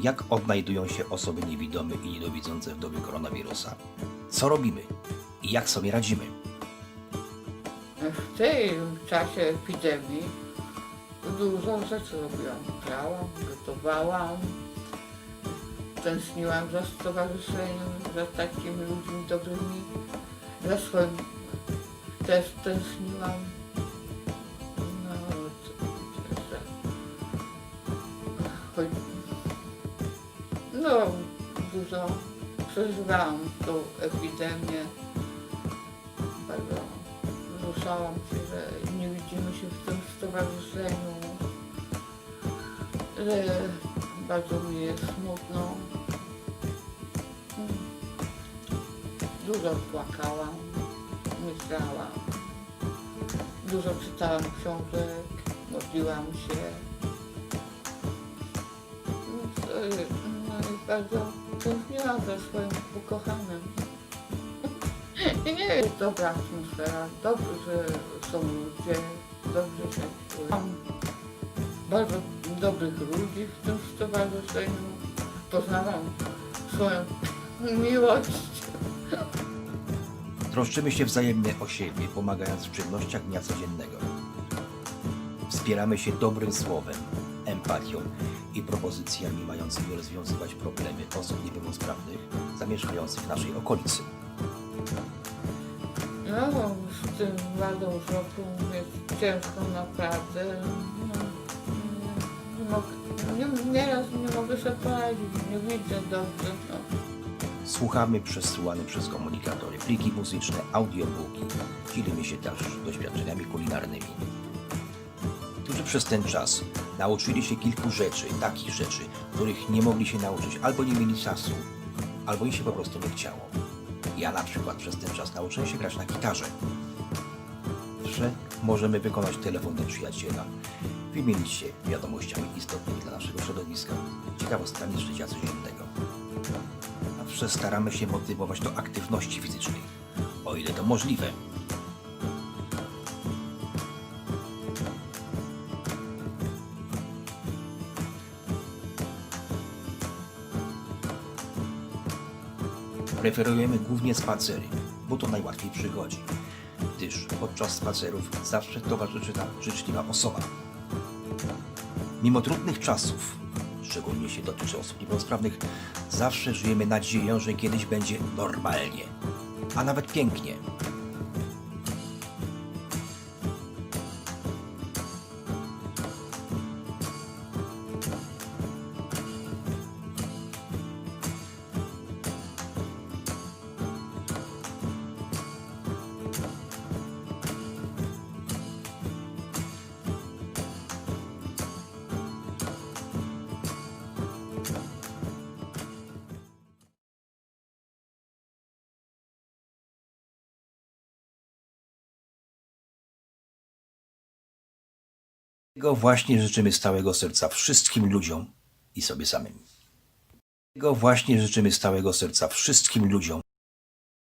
jak odnajdują się osoby niewidome i niedowidzące w dobie koronawirusa. Co robimy i jak sobie radzimy? W tym czasie epidemii dużo rzeczy robiłam. Grałam, gotowałam, tęskniłam za stowarzyszeniem, za takimi ludźmi dobrymi. Za swoim też tęskniłam. No, to, to, że... Choć... No, dużo przeżywałam tą epidemię. Bardzo wzruszałam się, że nie widzimy się w tym stowarzyszeniu, że bardzo mi jest smutno. Dużo płakałam, myślałam, dużo czytałam książek, modliłam się. Więc, e, bardzo tęskniłam za swoim ukochanym. I nie jest dobra atmosfera, dobrze, że są ludzie, dobrze się czuję. Mam bardzo dobrych ludzi w tym stowarzyszeniu. Poznałam swoją miłość. Troszczymy się wzajemnie o siebie, pomagając w czynnościach dnia codziennego. Wspieramy się dobrym słowem, empatią i propozycjami mającymi rozwiązywać problemy osób niepełnosprawnych zamieszkających w naszej okolicy. No, z tym wadą wzroku jest ciężko naprawdę. No, nie, nie, nieraz nie mogę sobie poradzić, nie widzę dobrze. No. Słuchamy przesyłane przez komunikatory pliki muzyczne, audiobooki. Dzielimy się też doświadczeniami kulinarnymi. Którzy przez ten czas nauczyli się kilku rzeczy, takich rzeczy, których nie mogli się nauczyć albo nie mieli czasu, albo im się po prostu nie chciało. Ja na przykład przez ten czas nauczyłem się grać na gitarze. Że możemy wykonać telefon do przyjaciela, wymienić się wiadomościami istotnymi dla naszego środowiska, ciekawostkami z życia codziennego. Zawsze staramy się motywować do aktywności fizycznej, o ile to możliwe. Preferujemy głównie spacery, bo to najłatwiej przychodzi, gdyż podczas spacerów zawsze towarzyszy nam życzliwa osoba. Mimo trudnych czasów, szczególnie się dotyczy osób niepełnosprawnych, zawsze żyjemy nadzieją, że kiedyś będzie normalnie, a nawet pięknie. Tego właśnie życzymy z całego serca wszystkim ludziom i sobie samym. Tego właśnie życzymy z całego serca wszystkim ludziom